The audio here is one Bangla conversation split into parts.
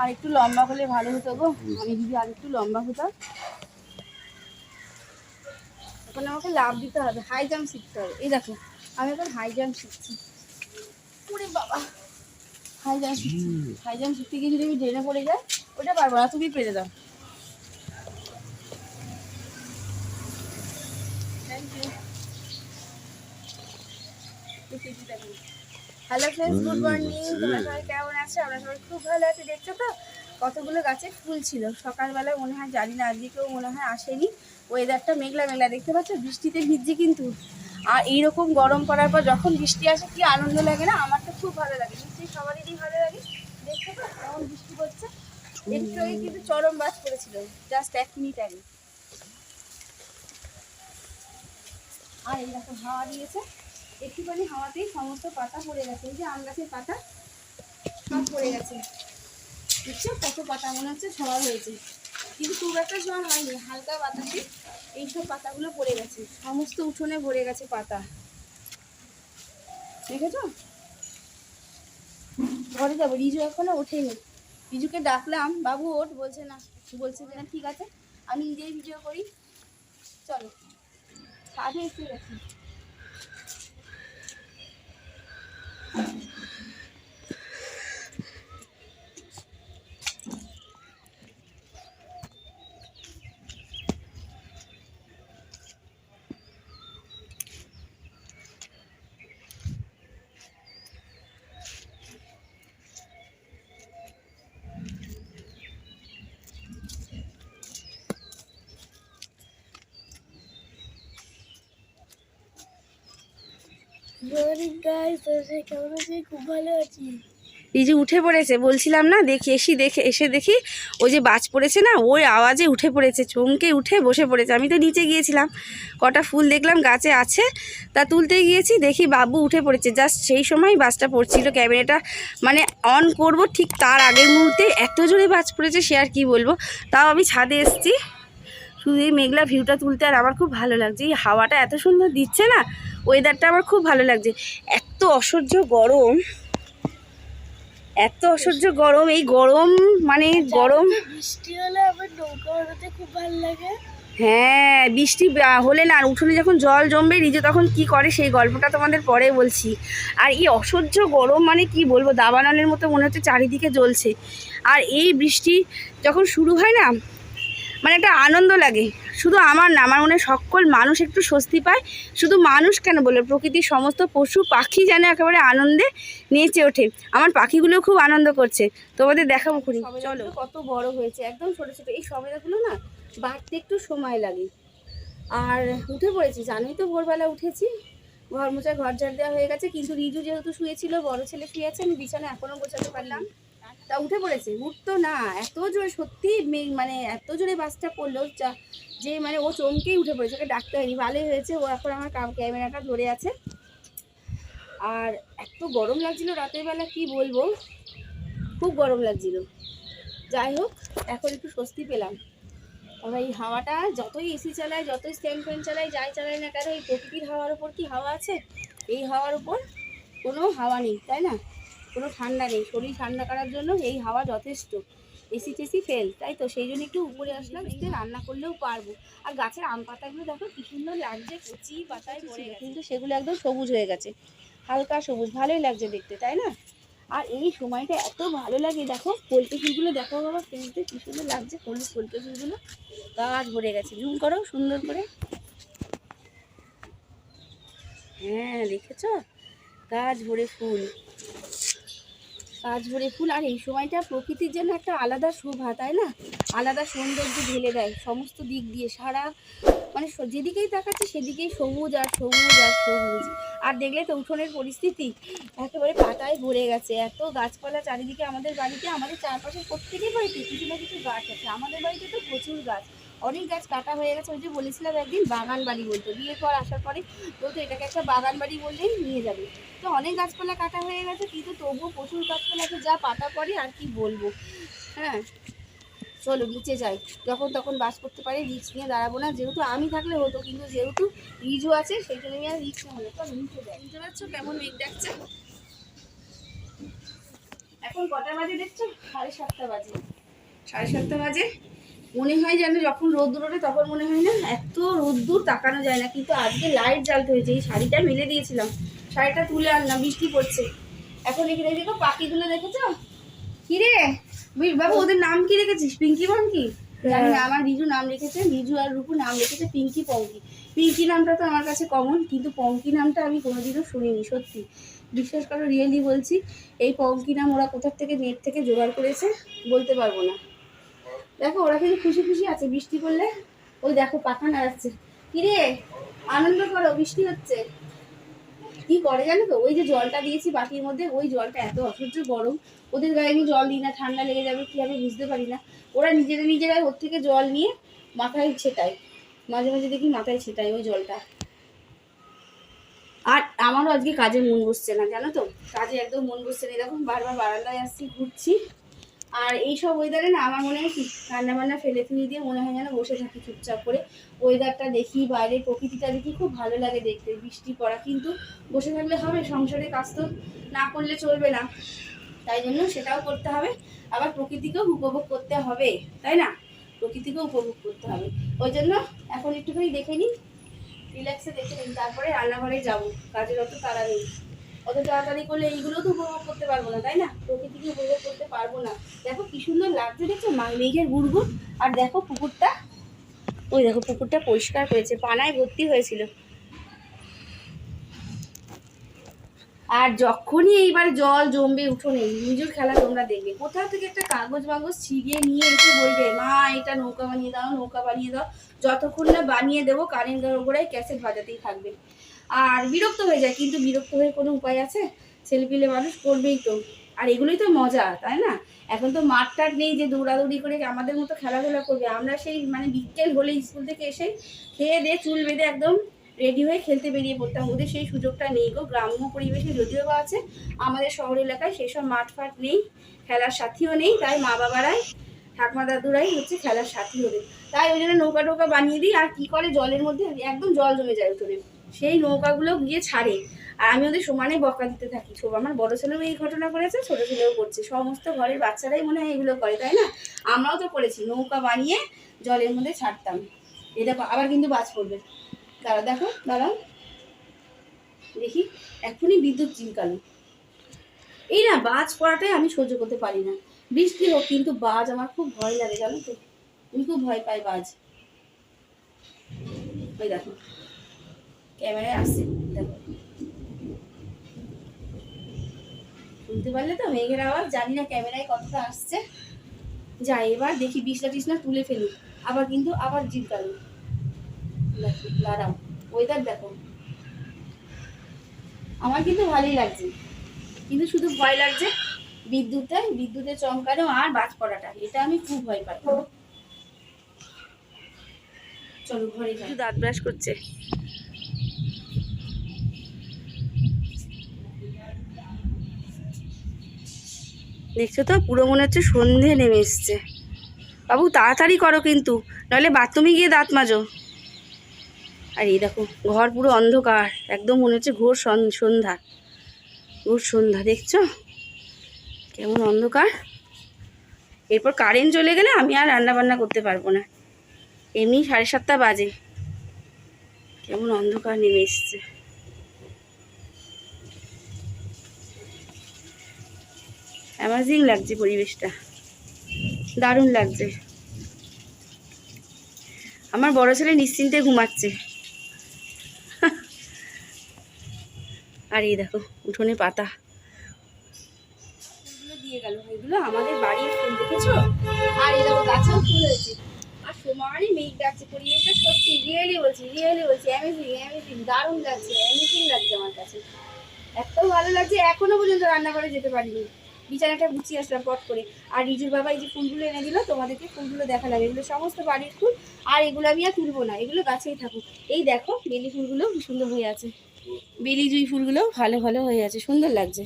আর একটু লম্বা হলে ভালো হতো গো। আমি যদি আর একটু লম্বা হতাম। এখন আমাকে লাভ দিতে হবে। হাই জাম্প শিখতে হবে। এই দেখো, আমি এখন হাই জাম্প শিখছি। ওরে বাবা, হাই জাম্প শিখছি। হাই জাম্প শিখতে গিয়ে যদি আমি ড্রেনে পড়ে যাই, ওটা পারব না, তুমি পেরে দাও। Thank you hello friends good morning তোমরা সবাই কেমন আছো? আমরা সবাই খুব ভালো আছি। দেখছ তো? কতগুলো গাছে ফুল ছিল। সকালবেলায় মনে হয় জানি না আজকে কেউ মনে হয় আসেনি। ওয়েদারটা মেঘলা মেঘলা। দেখতে পাচ্ছ? বৃষ্টিতে ভিজছি কিন্তু। আর এইরকম গরম পড়ার পর যখন বৃষ্টি আসে কি আনন্দ লাগে না? আমার তো খুব ভালো লাগে। নিশ্চয়ই সবারই ভালো লাগে। দেখছ তো? কেমন বৃষ্টি পড়ছে? একটু আগে কিন্তু চরম বাজ পড়েছিল। জাস্ট এক মিনিট আগে। আর এই দেখো হাওয়া দিয়েছে। একটুখানি হাওয়াতেই সমস্ত পাতা পড়ে গেছে। এই যে আম গাছের পাতা, সব পড়ে গেছে। বুঝছ কত পাতা? মনে হচ্ছে ঝড় হয়েছে। কিন্তু খুব একটা ঝড় হয়নি, হালকা বাতাসে এইসব পাতাগুলো পড়ে গেছে। সমস্ত উঠোনে ভরে গেছে পাতা। দেখেছ? ঘরে যাব। রিজু এখনও ওঠেনি। রিজুকে ডাকলাম, বাবু, ওঠ। বলছে, না। বলছে যে না, ঠিক আছে। আমি নিজেই ভিডিও করি। চলো। সাথে এসে গেছি। আছি? রিজু উঠে পড়েছে, বলছিলাম না, দেখি, এসি দেখে, এসে দেখি, ওই যে বাজ পড়েছে না, ওই আওয়াজে উঠে পড়েছে, চমকে উঠে বসে পড়েছে। আমি তো নিচে গিয়েছিলাম, কটা ফুল দেখলাম, গাছে আছে, তা তুলতে গিয়েছি, দেখি বাবু উঠে পড়েছে। জাস্ট সেই সময় বাসটা পড়ছিল ক্যামেরাটা মানে অন করব ঠিক তার আগের মুহূর্তে। এত জোরে বাজ পড়েছে, সে আর কি বলব? তাও আমি ছাদে এসেছি। শুধু এই মেঘলা ভিউটা তুলতে আর আমার খুব ভালো লাগছে। এই হাওয়াটা এত সুন্দর দিচ্ছে না ওয়েদারটা আমার খুব ভালো লাগছে। এত অসহ্য গরম। এত অসহ্য গরম। এই গরম মানে গরম বৃষ্টি হলে আমার নৌকা ওড়াতে খুব ভালো লাগে। হ্যাঁ বৃষ্টি হলে না আর উঠোনে যখন জল জমবে রিজু তখন কি করে সেই গল্পটা তোমাদের পরে বলছি। আর এই অসহ্য গরম মানে কি বলব দাবানলের মতো মনে হচ্ছে চারিদিকে জ্বলছে। আর এই বৃষ্টি যখন শুরু হয় না মানে একটা আনন্দ লাগে। শুধু আমার না আমার মনে হয় সকল মানুষ একটু স্বস্তি পায়। শুধু মানুষ কেন বলে প্রকৃতির সমস্ত পশু পাখি যেন একেবারে আনন্দে নেচে ওঠে। আমার পাখিগুলো খুব আনন্দ করছে। তোমাদের দেখাবো খুনি চলো। কত বড় হয়েছে একদম ছোট ছোট। এই সবেদাগুলো না বাড়তে একটু সময় লাগে। আর উঠে পড়েছি জানোই তো ভোরবেলা উঠেছি। ঘর মোছা ঘর ঝাড় দেওয়া হয়ে গেছে। কিন্তু রিজু যেহেতু শুয়েছিল বড় ছেলে শুয়ে আছে আমি বিছানা এখনও গোছাতে পারলাম। তা উঠে পড়েছে। উঠতো না এত জোরে সত্যি মানে এত জোরে বাসটা পড়ল যা- যে মানে ও চমকেই উঠে পড়েছে, ওকে ডাকতে হয়নি। ভালোই হয়েছে, ও এখন আমার ক্যামেরাটা ধরে আছে। আর এত গরম লাগছিল রাতের বেলা, কি বলব? খুব গরম লাগছিল। যাই হোক, এখন একটু স্বস্তি পেলাম। আমরা এই হাওয়াটা যতই এসি চালাই, যতই স্ট্যান্ড ফ্যান চালাই, যাই চালাই না কেন, এই প্রকৃতির হাওয়ার উপর কি হাওয়া আছে? এই হাওয়ার উপর কোনো হাওয়া নেই, তাই না? কোনো ঠান্ডা নেই। শরীর ঠান্ডা করার জন্য এই হাওয়া যথেষ্ট। এসি টেসি ফেল তাই তো? সেই জন্য একটু উপরে আসলাম, এসে রান্না করলেও পারব। আর গাছের আম পাতাগুলো দেখো কি সুন্দর লাগছে, কচি পাতায় গেছে। কিন্তু সেগুলো একদম সবুজ হয়ে গেছে, হালকা সবুজ, ভালোই লাগছে দেখতে, তাই না? আর এই সময়টা এত ভালো লাগে, দেখো পোলট্রি ফুলগুলো দেখো বাবা কিনতে কি সুন্দর লাগছে হলুদ পোলট্রি ফুলগুলো। গাছ ভরে গেছে জুম করো, সুন্দর করে। হ্যাঁ দেখেছ? গাছ ভরে ফুল। ভরে ফুল। আর এই সময়টা প্রকৃতির জন্য একটা আলাদা শোভা, তাই না? আলাদা সৌন্দর্য ঢেলে দেয় সমস্ত দিক দিয়ে। সারা মানে যেদিকেই তাকাচ্ছে সেদিকেই সবুজ আর সবুজ আর সবুজ। আর দেখলে তো উঠোনের পরিস্থিতি একেবারে পাতায় ভরে গেছে। এত গাছপালা চারিদিকে আমাদের বাড়িতে, আমাদের চারপাশে প্রত্যেকের বাড়িতে কিছু না কিছু গাছ আছে। আমাদের বাড়িতে তো প্রচুর গাছ। অনেক গাছ কাটা হয়ে গেছে ওই যে বলেছিলাম একদিন বাগান বাড়ি বলতো। বিয়ের পর আসার পরে বলতো এটাকে একটা বাগান বাড়ি বললেই নিয়ে যাবে। তো অনেক গাছপালা কাটা হয়ে গেছে কিন্তু তবুও প্রচুর গাছপালা আছে যা পাতা পড়ে আর কি বলব। হ্যাঁ চলো নিচে যাই। যখন তখন বাস করতে পারি রিক্স নিয়ে দাঁড়াবো না। যেহেতু আমি থাকলে হতো কিন্তু যেহেতু রিজু আছে সেই জন্য আমি আর রিক্স নেব তো নিচে যাই। বুঝতে পারছ কেমন মেঘ ডাকছে এখন কটা বাজে দেখছ? সাড়ে সাতটা বাজে। সাড়ে সাতটা বাজে? মনে হয় যেন যখন রোদ্দুর ওঠে তখন মনে হয় না এত রোদ্দুর তাকানো যায় না। কিন্তু আজকে লাইট জ্বালতে হয়েছে এই শাড়িটা মেলে দিয়েছিলাম। শাড়িটা তুলে আনলাম বৃষ্টি পড়ছে। এখন এখানে দেখো পাখিগুলো দেখেছ? কি রে বি- বাবু ওদের নাম কি রেখেছিস? পিঙ্কি পঙ্কি? জানি না, আমার রিজু নাম রেখেছে রিজু আর রূপু নাম রেখেছে পিঙ্কি পঙ্কি। পিঙ্কি নামটা তো আমার কাছে কমন কিন্তু পঙ্কি নামটা আমি কোনোদিনও শুনিনি সত্যি। বিশ্বাস করো রিয়েলি বলছি এই পঙ্কি নাম ওরা কোথার থেকে নেট থেকে জোগাড় করেছে বলতে পারব না। দেখো, ওরা কিন্তু খুশি খুশি আছে, বৃষ্টি পড়লে। ওই দেখো, পাখা নাড়াচ্ছে। কিরে, আনন্দ করো, বৃষ্টি হচ্ছে। কি করে জানো তো? ওই যে জলটা দিয়েছি বাটির মধ্যে, ওই জলটা এত অসহ্য গরম। ওদের গায়ে আমি জল দিই না, ঠান্ডা লেগে যাবে, কি আমি বুঝতে পারি না। ওরা নিজেরা নিজেরাই ওর থেকে জল নিয়ে মাথায় ছেটায়। মাঝে মাঝে দেখি মাথায় ছেটায় ওই জলটা। আর আমারও আজকে কাজে মন বসছে না, জানো তো? কাজে একদম মন বসছে না। দেখুন বারবার বারান্দায় আসছি, ঘুরছি। আর এই সব ওয়েদারে না আমার মনে হয় কি রান্না বান্না ফেলে ফেলে দিয়ে মনে হয় যেন বসে থাকি চুপচাপ করে। ওয়েদারটা দেখি বাইরে প্রকৃতিটা দেখি, খুব ভালো লাগে দেখতে, বৃষ্টি পড়া। কিন্তু বসে থাকলে হবে সংসারে কাজ তো না করলে চলবে না। তাই জন্য সেটাও করতে হবে। আবার প্রকৃতিকেও উপভোগ করতে হবে, তাই না? প্রকৃতিকেও উপভোগ করতে হবে। ওই জন্য এখন একটুখানি দেখে নিই রিল্যাক্সে দেখে নিন তারপরে রান্নাঘরে যাব। কাজের অত তাড়া নেই। অত তাড়াতাড়ি করলে এইগুলো তো উপভোগ করতে পারব না, তাই না? প্রকৃতিকে উপভোগ করতে পারব না। দেখো কি সুন্দর লাগছে, দেখছ? মেঘের গুড়গুড়। আর দেখো পুকুরটা। ওই দেখো, পুকুরটা পরিষ্কার হয়েছে, পানায় ভর্তি হয়েছিল। আর যখনই এইবার জল জমবে, উঠোনে নিজের খেলা তোমরা দেখবে। কোথাও থেকে একটা কাগজ বাগজ ছিঁড়িয়ে নিয়ে এসে বলবে, মা, এটা নৌকা বানিয়ে দাও, নৌকা বানিয়ে দাও। যতক্ষণ না বানিয়ে দেবো, কারেন্টের ওপরে ক্যাসেট বাজাতেই থাকবে। আর বিরক্ত হয়ে যায়, কিন্তু বিরক্ত হয়ে কোনো উপায় আছে? ছেলেপিলে মানুষ করবেই তো। আর এগুলোই তো মজা, তাই না? এখন তো মাঠ টাট নেই যে দৌড়াদৌড়ি করে আমাদের মতো খেলাধুলা করবে। আমরা সেই মানে বিকেল হলে স্কুল থেকে এসে খেয়ে দিয়ে চুল বেঁধে একদম রেডি হয়ে খেলতে বেরিয়ে পড়তাম। ওদের সেই সুযোগটা নেই গো। গ্রাম্য পরিবেশে যদিও বা আছে, আমাদের শহর এলাকায় সেই সব মাঠ ফাট নেই, খেলার সাথীও নেই। তাই মা বাবারাই, ঠাকুমা দাদুরাই হচ্ছে খেলার সাথী ওদের। তাই ওই জন্য নৌকা টৌকা বানিয়ে দিই। আর কি করে জলের মধ্যে? একদম জল জমে যায় উঠোনে সেই নৌকাগুলো গিয়ে ছাড়ে। আর আমি ওদের সমানে বকা দিতে থাকি। সব আমার বড় ছেলেও এই ঘটনা করেছে ছোট ছেলেও করছে সমস্ত ঘরের বাচ্চারাই মনে হয় এগুলো করে, তাই না? আমরাও তো করেছি, নৌকা বানিয়ে জলের মধ্যে ছাড়তাম। এটা আবার কিন্তু বাজ পড়বে। দাঁড়া দেখো, দাঁড়াও। দেখি, এখনই বিদ্যুৎ চিনকালো এই না, বাজ পড়াটাই আমি সহ্য করতে পারি না। বৃষ্টি হোক, কিন্তু বাজ আমার খুব ভয় লাগে, জানো তো? আমি খুব ভয় পাই বাজ। ওই দেখো। ক্যামেরায় আসছে। দেখো। শুনতে পারলে তো মেঘের আওয়াজ, জানি না ক্যামেরায় কতটা আসছে। যাই, এবার দেখি বিছনা টিসনা তুলে ফেলি আবার কিন্তু আবার জিজ্ঞাসা দেখো, দাঁড়াও। ওয়েদার দেখো। আমার কিন্তু ভালোই লাগছে। কিন্তু শুধু ভয় লাগছে বিদ্যুতে বিদ্যুতে চমকানো আর বাজ পড়াটা। এটা আমি খুব ভয় পাই। চলো ঘরে দাঁত ব্রাশ করছে। দেখছ তো? পুরো মনে হচ্ছে সন্ধে নেমে এসছে। বাবু, তাড়াতাড়ি করো কিন্তু নাহলে বাথরুমে গিয়ে দাঁত মাজো। আর এই দেখো, ঘর পুরো অন্ধকার, একদম মনে হচ্ছে ঘোর সন- সন্ধ্যা। ঘোর সন্ধ্যা, দেখছ? কেমন অন্ধকার। এরপর কারেন্ট চলে গেলে আমি আর রান্না বান্না করতে পারব না। এমনি সাড়ে সাতটা বাজে। কেমন অন্ধকার নেমে এসছে। অ্যামাজিং লাগছে পরিবেশটা। দারুণ লাগছে। আমার বড় ছেলে নিশ্চিন্তে ঘুমাচ্ছে। আর এই দেখো, উঠোনে পাতা। দিয়ে গেল এগুলো আমাদের বাড়ির আর দেখো, গাছেও ফুল হয়েছে। আর মেঘ পরিবেশটা সত্যি রিয়েলি বলছি রিয়েলি বলছি দারুণ লাগছে লাগছে আমার কাছে। ভালো লাগছে, এখনও পর্যন্ত রান্না করে যেতে পারিনি। বিছানাটা গুছিয়ে আসলাম, পট করে। আর রিজুর বাবা এই যে ফুলগুলো এনে দিল, তোমাদেরকে ফুলগুলো দেখা লাগে এগুলো সমস্ত বাড়ির ফুল, আর এগুলো আমি আর তুলবো না, এগুলো গাছেই থাকুক। এই দেখো, বেলি ফুলগুলো সুন্দর হয়ে আছে। বেলি জুই ফুলগুলো ভালো ভালো হয়ে আছে, সুন্দর লাগছে।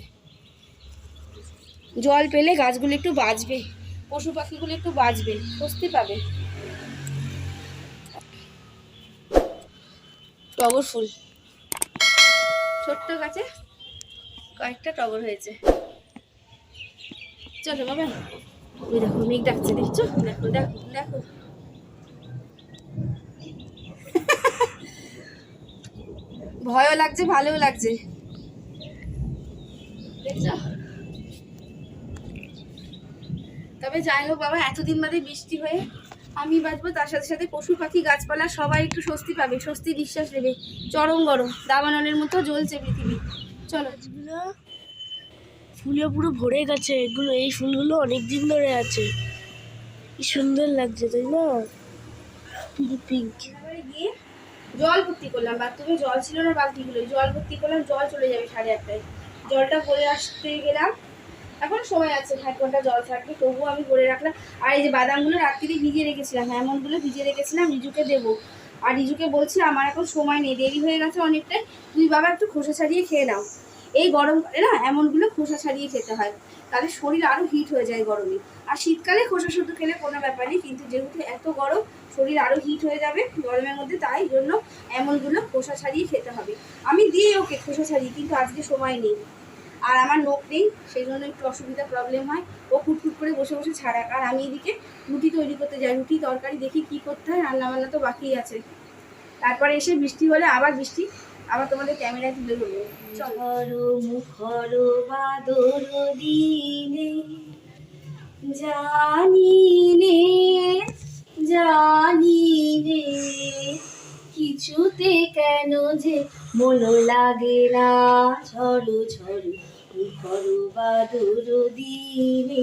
জল পেলে গাছগুলো একটু বাঁচবে, পশু পাখিগুলো একটু বাঁচবে, স্বস্তি পাবে। টগর ফুল। ছোট্ট গাছে কয়েকটা টগর হয়েছে। চলো বাবা। ওই দেখো, মেঘ ডাকছে, দেখছ? দেখো দেখো দেখো। ভয়ও লাগছে, ভালোও লাগছে। তবে যাই হোক বাবা, এতদিন বাদে বৃষ্টি হয়ে আমি বাঁচবো, তার সাথে সাথে পশু পাখি, গাছপালা সবাই একটু স্বস্তি পাবে, স্বস্তি বিশ্বাস নেবে। চরম গরম, দাবানলের মতো জ্বলছে পৃথিবী। চলো। ফুলে পুরো ভরে গেছে, এগুলো, এই ফুলগুলো অনেক দিন ধরে আছে। কি সুন্দর লাগছে, তাই না? পিঙ্ক পিঙ্ক জল ভর্তি করলাম, বাথরুমে জল ছিল না বালতিগুলো জল ভর্তি করলাম, জল চলে যাবে সাড়ে আটটায়। জলটা ভরে আসতে গেলাম, এখন সময় আছে, এক ঘণ্টা জল থাকবে, তবুও আমি ভরে রাখলাম। আর এই যে বাদামগুলো রাত্রিরে ভিজিয়ে রেখেছিলাম এমনগুলো ভিজিয়ে রেখেছিলাম, রিজুকে দেবো। আর রিজুকে বলছি, আমার এখন সময় নেই, দেরি হয়ে গেছে অনেকটাই, তুই বাবা একটু খোসা ছাড়িয়ে খেয়ে নাও। এই গরমকালে না এমনগুলো খোসা ছাড়িয়ে খেতে হয়। তাহলে শরীর আরও হিট হয়ে যায় গরমে। আর শীতকালে খোসা শুধু খেলে কোনো ব্যাপার নেই, কিন্তু যেহেতু এত গরম, শরীর আরও হিট হয়ে যাবে গরমের মধ্যে, তাই জন্য এমনগুলো খোসা ছাড়িয়ে খেতে হবে। আমি দিই ওকে খোসা ছাড়িয়ে, কিন্তু আজকে সময় নেই। আর আমার নোখ নেই, সেই জন্য একটু অসুবিধা প্রবলেম হয়। ও ফুটফুট করে বসে বসে ছাড়াক। আর আমি এদিকে রুটি তৈরি করতে যাই। রুটি তরকারি দেখি কি করতে হয়, রান্নাবান্না তো বাকি আছে। তারপরে এসে বৃষ্টি হলে আবার বৃষ্টি। আবার তোমাদের ক্যামেরায় তুলে ধরবো। ঝড় মুখর বাদর দিনে জানি রে জানি রে কিছুতে কেন যে মন লাগে না। ঝড় ঝড় মুখর বাদর দিনে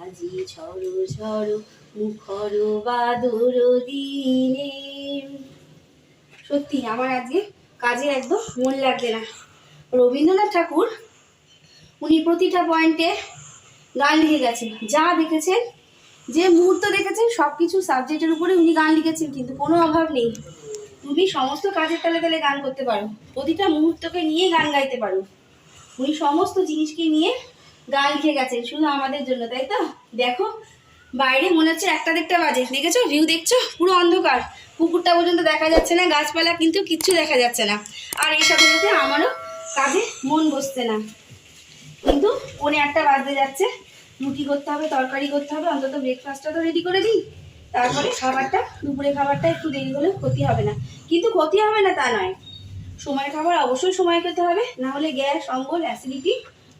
আজি ঝড় ঝড় মুখর বাদর দিনে। সত্যি আমার আজকে কাজে একদম মন লাগছে না। রবীন্দ্রনাথ ঠাকুর, উনি প্রতিটা পয়েন্টে গান লিখে গেছেন। যা দেখেছেন, যে মুহূর্ত দেখেছেন সব কিছু সাবজেক্টের উপরে উনি গান লিখেছেন, কিন্তু কোনো অভাব নেই। তুমি সমস্ত কাজের তালে তালে গান করতে পারো। প্রতিটা মুহূর্তকে নিয়ে গান গাইতে পারো। উনি সমস্ত জিনিসকে নিয়ে গান লিখে গেছেন, শুধু আমাদের জন্য, তাই তো? দেখো, বাইরে মনে হচ্ছে একটা দেড়টা বাজে। দেখেছ? ভিউ দেখছ? পুরো অন্ধকার। পুকুরটা পর্যন্ত দেখা যাচ্ছে না, গাছপালা কিন্তু কিচ্ছু দেখা যাচ্ছে না। আর এই সাথে সাথে আমারও কাজে মন বসছে না। কিন্তু পনে একটা বাজতে যাচ্ছে, রুটি করতে হবে, তরকারি করতে হবে, অন্তত ব্রেকফাস্টটা তো রেডি করে দিই। তারপরে খাবারটা দুপুরে খাবারটা একটু দেরি হলে ক্ষতি হবে না। কিন্তু ক্ষতি হবে না তা নয়। সময় খাবার অবশ্যই সময় খেতে হবে, না হলে গ্যাস, অম্বল অ্যাসিডিটি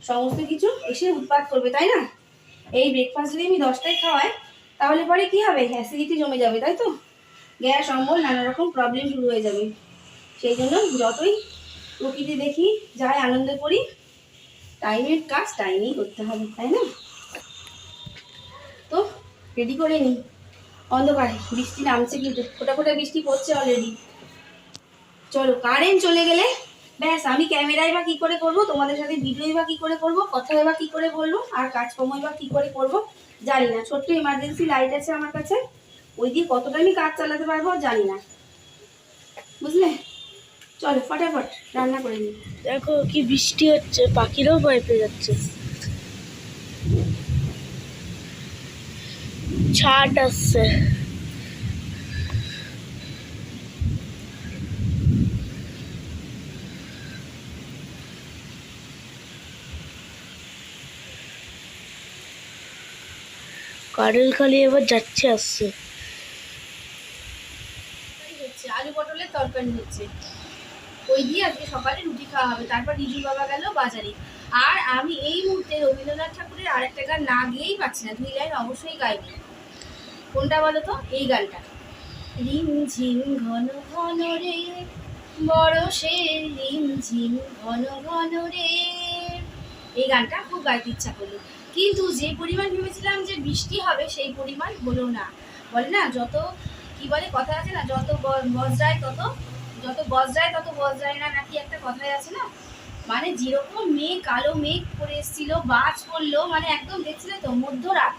সমস্ত কিছু এসে উৎপাদ করবে, তাই না? এই ব্রেকফাস্ট যদি আমি দশটায় খাওয়াই, তাহলে পরে কি হবে? অ্যাসিডিটি জমে যাবে, তাই তো? গ্যাস, অম্বল, নানা রকম প্রবলেম শুরু হয়ে যাবে। সেই জন্য যতই প্রকৃতি দেখি, যাই আনন্দ করি টাইমের কাজ টাইমেই করতে হবে, তাই না? তো রেডি করে নিই অন্ধকারে বৃষ্টি নামছে কিন্তু, ফোটা ফোটা বৃষ্টি পড়ছে অলরেডি চলো কারেন্ট চলে গেলে, ব্যাস, আমি ক্যামেরায় বা কী করে করব, তোমাদের সাথে ভিডিওই বা কী করে করব, কথায় বা কী করে বলব, আর কাজকর্মই বা কী করে করব, জানি না। ছোট্ট ইমার্জেন্সি লাইট আছে আমার কাছে। ওই দিয়ে কতটা আমি কাজ চালাতে পারব জানি না। বুঝলে? চলো, ফটাফট রান্না করে নিই দেখো কি বৃষ্টি হচ্ছে, পাখিরাও ভয় পেয়ে যাচ্ছে। ছাট আসছে। কারেল খালি এবার যাচ্ছে আসছে তরকারি পটলের তরকারি হচ্ছে। ওই দিয়ে আজকে সকালে রুটি খাওয়া হবে। তারপর রিজু বাবা গেল বাজারে। আর আমি এই মুহূর্তে রবীন্দ্রনাথ ঠাকুরের আরেকটা গান না গিয়েই পাচ্ছি না। দুই লাইন অবশ্যই গাইবি। কোনটা বলো তো? এই গানটা। রিম ঝিম ঘন ঘন রে বরষের রিম ঝিম ঘন ঘন রে। এই গানটা খুব গাইতে ইচ্ছা করল। কিন্তু যে পরিমাণ ভেবেছিলাম যে বৃষ্টি হবে, সেই পরিমাণ হলো না। বলে না, যত কি বলে কথা আছে না, যত বজ্রায় তত, যত বজ্রায় তত বজ্রায় না নাকি একটা কথাই আছে না? মানে যেরকম মেঘ, কালো মেঘ করে এসেছিল, বাজ পড়ল মানে একদম দেখছিলে তো, মধ্যরাত।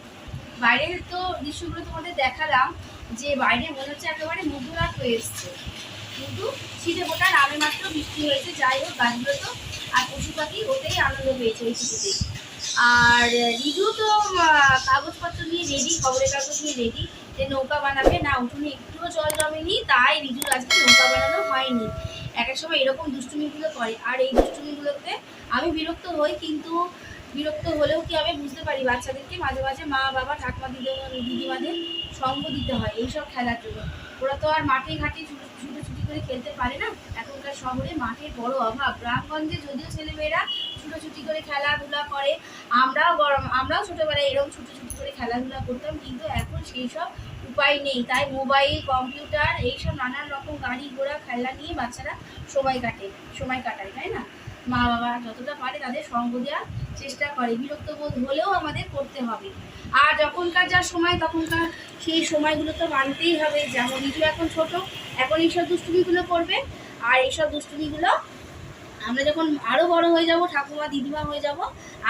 বাইরের তো দৃশ্যগুলো তোমাদের দেখালাম, যে বাইরে মনে হচ্ছে একেবারে মধ্যরাত হয়ে এসছে। কিন্তু ছিটে ফোটা নামে মাত্র বৃষ্টি হয়েছে, যাই হোক, গাছগুলো তো আর পশু পাখি ওতেই আনন্দ পেয়েছে ওই কিছুতেই আর, রিজু তো কাগজপত্র নিয়ে রেডি খবরের কাগজ নিয়ে রেডি যে নৌকা বানাবে, না, উঠোনে একটুও জল জমেনি, তাই রিজুর আজকে নৌকা বানানো হয়নি। এক এক সময় এরকম দুষ্টুমিগুলো করে। আর এই দুষ্টুমিগুলোতে আমি বিরক্ত হই, কিন্তু বিরক্ত হলেও কি আমি বুঝতে পারি? বাচ্চাদেরকে মাঝে মাঝে মা, বাবা, ঠাকুমা, দিদি, দিদিমাদের সঙ্গ দিতে হয় এইসব খেলার জন্য। ওরা তো আর মাঠে ঘাটে ছুটো ছুটি করে খেলতে পারে না। এখনকার শহরে মাঠের বড় অভাব। গ্রামগঞ্জে যদিও ছেলেমেয়েরা ছুটোছুটি করে খেলাধুলা করে। আমরাও গরম, আমরাও ছোটোবেলায় এরকম ছুটোছুটি করে খেলাধুলা করতাম, কিন্তু এখন সেই সব উপায় নেই। তাই মোবাইল, কম্পিউটার, এইসব নানান রকম গাড়ি ঘোড়া খেলা নিয়ে বাচ্চারা সময় কাটে, সময় কাটায়, তাই না? মা বাবা যতটা পারে তাদের সঙ্গ দেওয়ার চেষ্টা করে। বিরক্ত বোধ হলেও আমাদের করতে হবে। আর যখনকার যা সময়, তখনকার সেই সময়গুলো তো মানতেই হবে। যেমন রিজু এখন ছোট, এখন এইসব দুষ্টুমিগুলো করবে, আর এইসব দুষ্টুমিগুলো আমরা যখন আরও বড় হয়ে যাব, ঠাকুমা, দিদিমা হয়ে যাব,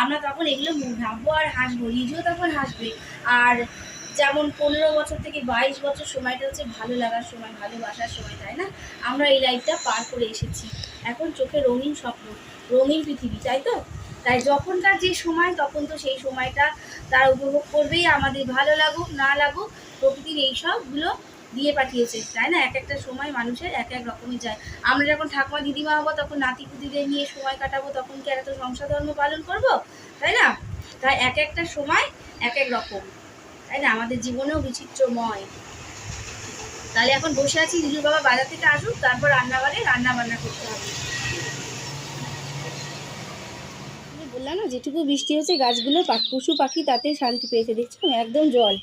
আমরা তখন এগুলো ভাববো আর হাসবো, নিজেও তখন হাসবে। আর যেমন পনেরো বছর থেকে বাইশ বছর সময়টা হচ্ছে ভালো লাগার সময়, ভালোবাসার সময়, তাই না? আমরা এই লাইফটা পার করে এসেছি। এখন চোখে রঙিন স্বপ্ন, রঙিন পৃথিবী, তাই তো? তাই যখনকার যে সময়, তখন তো সেই সময়টা তারা উপভোগ করবেই। আমাদের ভালো লাগুক, না লাগুক প্রকৃতির এই সবগুলো দিয়ে পাঠিয়েছে, তাই না? এক একটা সময় মানুষের এক এক রকমই যায়। আমরা যখন ঠাকুমা দিদিমা হব, তখন নাতি পুতিদের নিয়ে সময় কাটাবো, তখন কি আর এত সংসার ধর্ম পালন করব? তাই না? তাই এক একটা সময় এক এক রকম, তাই না? আমাদের জীবনেও বিচিত্রময়। তাহলে এখন বসে আছি, রিজুর বাবা বাজার থেকে আসুক, তারপর রান্নাঘরে রান্না বান্না করতে হবে। বললাম না, যেটুকু বৃষ্টি হচ্ছে, গাছগুলো পশু পাখি তাতে শান্তি পেয়েছে, দেখছ? একদম জল।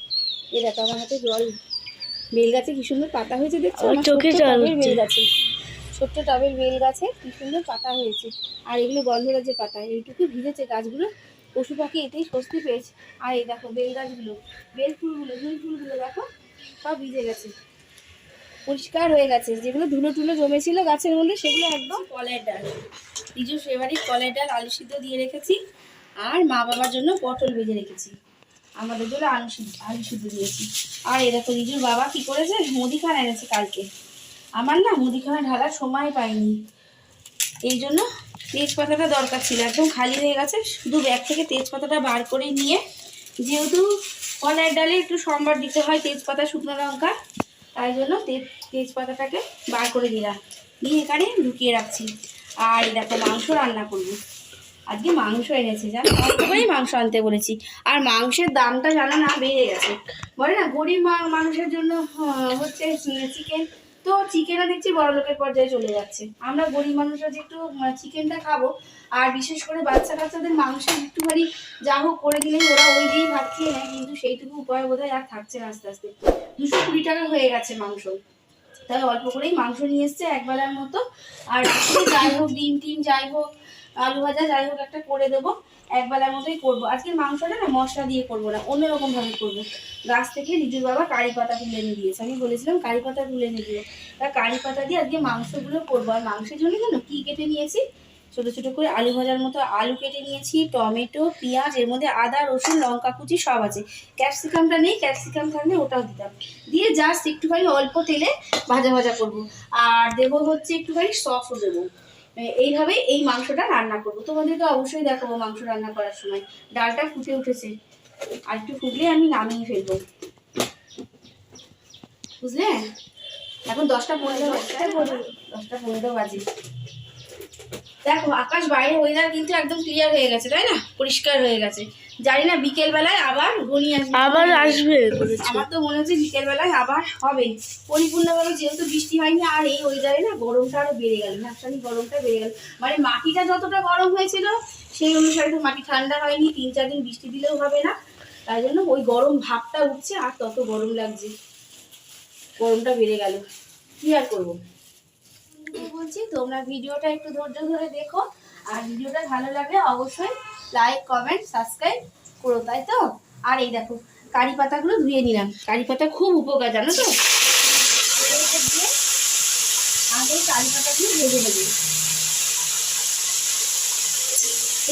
এ দেখো, আমার হাতে জল বেল গাছে কি সুন্দর পাতা হয়েছে দেখছ? চোখে বেল গাছে। ছোট্ট টবের বেল গাছে কি সুন্দর পাতা হয়েছে। আর এগুলো গন্ধরাজের পাতা। এইটুকু ভিজেছে গাছগুলো। পশু পাখি এতেই স্বস্তি পেয়েছে। আর এই দেখো বেল গাছগুলো। বেল ফুলগুলো জুঁই ফুলগুলো দেখো সব ভিজে গেছে। পরিষ্কার হয়ে গেছে। যেগুলো ধুলো টুলো জমেছিল গাছের মধ্যে সেগুলো একদম কলের ডাল। নিজের ফেভারিট কলের ডাল আলু সিদ্ধ দিয়ে রেখেছি। আর মা বাবার জন্য পটল ভেজে রেখেছি। আমাদের জন্য আলু সিদ্ধ আলু সিদ্ধ দিয়েছি। আর এ দেখো রিজুর বাবা কি করেছে? মুদিখানা এনেছে কালকে। আমার না মুদিখানা ঢালার সময় পাইনি। এই জন্য তেজপাতাটা দরকার ছিল। একদম খালি হয়ে গেছে। শুধু ব্যাগ থেকে তেজপাতাটা বার করে নিয়ে, যেহেতু কলার ডালে একটু সম্বার দিতে হয় তেজপাতা, শুকনো লঙ্কা, তাই জন্য তেজ তেজপাতাটাকে বার করে দিলাম দিয়ে এখানে লুকিয়ে রাখছি। আর দেখো মাংস রান্না করব। আজকে মাংস এনেছে জানো? অল্প করেই মাংস আনতে বলেছি। আর মাংসের দামটা জানো না বেড়ে গেছে। বলে না গরিব মানুষের জন্য হচ্ছে চিকেন তো চিকেনও দেখছি বড় লোকের পর্যায়ে চলে যাচ্ছে। আমরা গরিব মানুষরা যে একটু চিকেনটা খাব আর বিশেষ করে বাচ্চা কাচ্চাদের মাংস একটুখানি যা হোক করে দিলেই ওরা ওই দিয়েই ভাত খেয়ে নেয় কিন্তু সেইটুকু উপায় বোধহয় আর থাকছে না আস্তে আস্তে। দুশো কুড়ি টাকা হয়ে গেছে মাংস। তাই অল্প করেই মাংস নিয়ে এসছে একবেলার মতো। আর যাই হোক ডিম টিম যাই হোক আলু ভাজা, যাই হোক একটা করে দেবো। একবেলার মতোই করব। আজকে মাংসটা না মশলা দিয়ে করব না অন্যরকম ভাবে করব। গাছ থেকে রিজুর বাবা কারি পাতা তুলে এনে দিয়েছে। আমি বলেছিলাম কারি পাতা তুলে এনে দিও। তা কারি পাতা দিয়ে আজকে মাংসগুলো করব। আর মাংসের জন্য কেন কী কেটে নিয়েছি? ছোটো ছোটো করে আলু ভাজার মতো আলু কেটে নিয়েছি, টমেটো, পেঁয়াজ, এর মধ্যে আদা, রসুন, লঙ্কা, কুচি সব আছে। ক্যাপসিকামটা নেই, ক্যাপসিকাম থাকলে ওটাও দিতাম। দিয়ে জাস্ট একটুখানি অল্প তেলে ভাজা ভাজা করব। আর দেবো হচ্ছে একটুখানি সসও দেবো। এইভাবে এই মাংসটা রান্না করব। তোমাদেরকে অবশ্যই দেখাবো মাংস রান্না করার সময়। ডালটা ফুটে উঠেছে। আর একটু ফুটলে আমি নামিয়ে ফেলব। বুঝলে? এখন দশটা পনেরো বাজে। দশটা পনেরো। বাজে। দেখো আকাশ বাইরে ওয়েদার কিন্তু একদম ক্লিয়ার হয়ে গেছে তাই না? পরিষ্কার হয়ে গেছে। জানি না বিকেল বেলায় আবার ঘনি আসবে। আবার আসবে আমার তো মনে হচ্ছে বিকেল বেলায় আবার হবে। পরিপূর্ণভাবে যেহেতু বৃষ্টি হয়নি আর এই ওয়েদারে না গরমটা আরও বেড়ে গেল ভ্যাকসানি গরমটা বেড়ে গেল। মানে মাটিটা যতটা গরম হয়েছিল সেই অনুসারে তো মাটি ঠান্ডা হয়নি তিন চার দিন বৃষ্টি দিলেও হবে না। তাই জন্য ওই গরম ভাবটা উঠছে আর তত গরম লাগছে। গরমটা বেড়ে গেল। কি আর করব? বলছি তোমরা ভিডিওটা একটু ধৈর্য ধরে দেখো। আর ভিডিওটা ভালো লাগলে অবশ্যই লাইক কমেন্ট সাবস্ক্রাইব করো, তাই তো? আর এই দেখো, কারি পাতাগুলো ধুয়ে নিলাম। কারি পাতা খুব উপকার, জানো তো? আগে কারি পাতাগুলো ভেজে নেবে।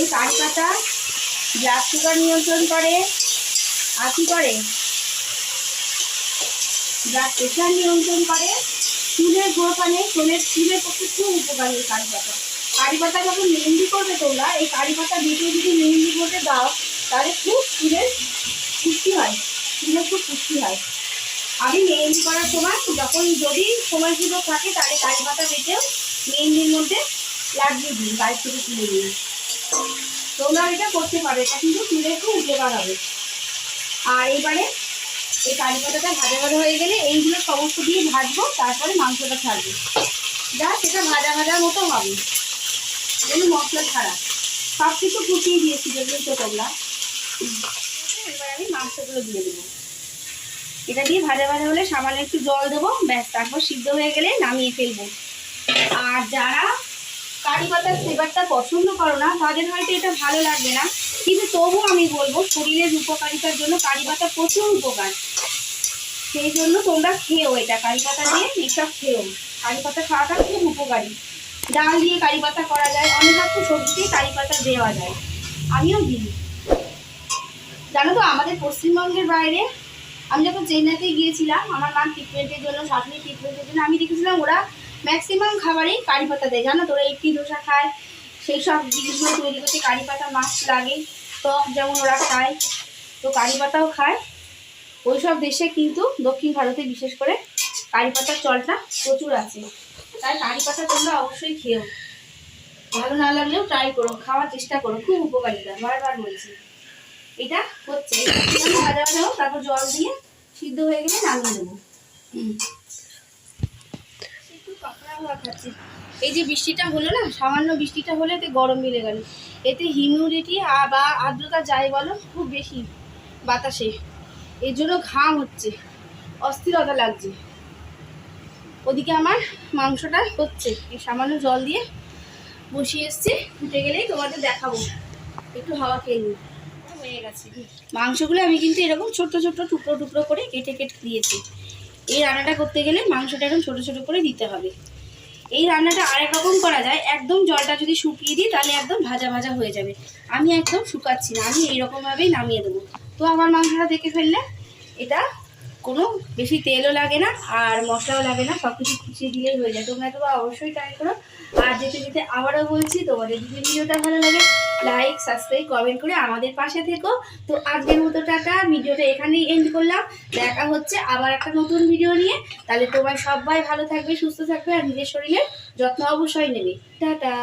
এই কারি পাতা ব্লাড সুগার নিয়ন্ত্রণ করে। আর কি করে? ব্লাড প্রেশার নিয়ন্ত্রণ করে। চুলের গ্রোথ আনে চুলের চুলের পক্ষে খুব উপকারী কারি পাতা। কারি পাতা যখন মেহেন্দি করবে তোমরা, এই কারি পাতা বেটে যদি মেহেন্দি করতে দাও, তাহলে খুব চুলের পুষ্টি হয় চুলের খুব পুষ্টি হয়। আমি মেহেন্দি করার সময় যখন যদি সময় সুযোগ থাকে, তাহলে কারি পাতা বেটেও মেহেন্দির মধ্যে লাগিয়ে দিই বাড়ি থেকে তুলে নিয়ে। তোমরা এটা করতে পারো, এটা কিন্তু চুলে খুব উপকার হবে আর এবারে এই কারি পাতাটা ভাজা ভাজা হয়ে গেলে এইগুলো সমস্ত দিয়ে ভাজবো, তারপরে মাংসটা ছাড়বো। যা সেটা ভাজা ভাজার মতো হবে। কোনো মশলা ছাড়া। সব কিছু ফুটিয়ে দিয়েছি, যেগুলো তো তোমরা। এবার আমি মাংসগুলো দিয়ে দেবো। এটা দিয়ে ভাজা ভাজা হলে সামান্য একটু জল দেবো, ব্যাস, তারপর সিদ্ধ হয়ে গেলে নামিয়ে ফেলব। আর যারা কারি পাতার ফ্লেভারটা পছন্দ করো না, তাদের হয়তো এটা ভালো লাগবে না। কিন্তু তবু আমি বলব, শরীরের উপকারিতার জন্য কারি পাতা প্রচুর উপকার। সেই জন্য তোমরা খেও এটা, কারি পাতা দিয়ে এইসব খেও কারি পাতা খাওয়াটা খুব উপকারী। ডাল দিয়ে কারি পাতা করা যায়, অনেক রকম সবজিতে কারি পাতা দেওয়া যায়। আমিও দিই। জানো তো, আমাদের পশ্চিমবঙ্গের বাইরে, আমি যখন চেন্নাইতে গিয়েছিলাম, আমার মা ট্রিটমেন্টের জন্য শাশুড়ি ট্রিটমেন্টের জন্য, আমি দেখেছিলাম ওরা ম্যাক্সিমাম খাবারেই কারি পাতা দেয়। জানো তো, ওরা ইডলি, ধোসা খায়, সেই সব জিনিসগুলো তৈরি করতে কারি পাতা মাছ লাগে। টক যেমন ওরা খায়, তো কারি পাতাও খায়। ওই সব দেশে কিন্তু দক্ষিণ ভারতে বিশেষ করে কারি পাতার চলটা প্রচুর আছে। তাই কারি পাতা তোমরা অবশ্যই খেও। ভালো না লাগলেও ট্রাই করো, খাওয়ার চেষ্টা করো, খুব উপকারিতা বারবার বলছি। এটা হচ্ছে ভাজা ভাজা হোক, তারপর জল দিয়ে সিদ্ধ হয়ে গেলে নামিয়ে দেবো। এই যে বৃষ্টিটা হলো না, সামান্য বৃষ্টিটা হলে এতে গরম মিলে গেল। এতে হিউমিডিটি বা আর্দ্রতা যাই বলো, খুব বেশি বাতাসে। এর জন্য ঘাম হচ্ছে, অস্থিরতা লাগছে। ওদিকে আমার মাংসটা হচ্ছে। এই সামান্য জল দিয়ে বসিয়ে এসছি। ফুটে গেলেই তোমাদের দেখাবো। একটু হাওয়া খেয়ে নিই। হয়ে গেছে। মাংসগুলো আমি কিন্তু এরকম ছোট্ট ছোট্ট টুকরো টুকরো করে কেটে কেটে দিয়েছি। এই রান্নাটা করতে গেলে মাংসটা এরকম ছোটো ছোটো করে দিতে হবে। এই রান্নাটা আরেক রকম করা যায়। একদম জলটা যদি শুকিয়ে দিই তাহলে একদম ভাজা ভাজা হয়ে যাবে। আমি একদম শুকাচ্ছি না। আমি এইরকমভাবেই নামিয়ে দেবো। তো আমার মাংসটা দেখে ফেললে এটা কোনো, বেশি তেলও লাগে না আর মশলাও লাগে না সব কিছু খুচিয়ে দিলেই হয়ে যায়। তোমরা তো অবশ্যই ট্রাই করো। আর যেতে যেতে আবারও বলছি, তোমাদের যদি ভিডিওটা ভালো লাগে লাইক সাবস্ক্রাইব কমেন্ট করে আমাদের পাশে থেকো। তো আজকের মতো টাটা, ভিডিওটা এখানেই এন্ড করলাম। দেখা হচ্ছে আবার একটা নতুন ভিডিও নিয়ে। তাহলে তোমার সবাই ভালো থাকবে, সুস্থ থাকবে আর নিজের শরীরের যত্ন অবশ্যই নেবে। টাটা!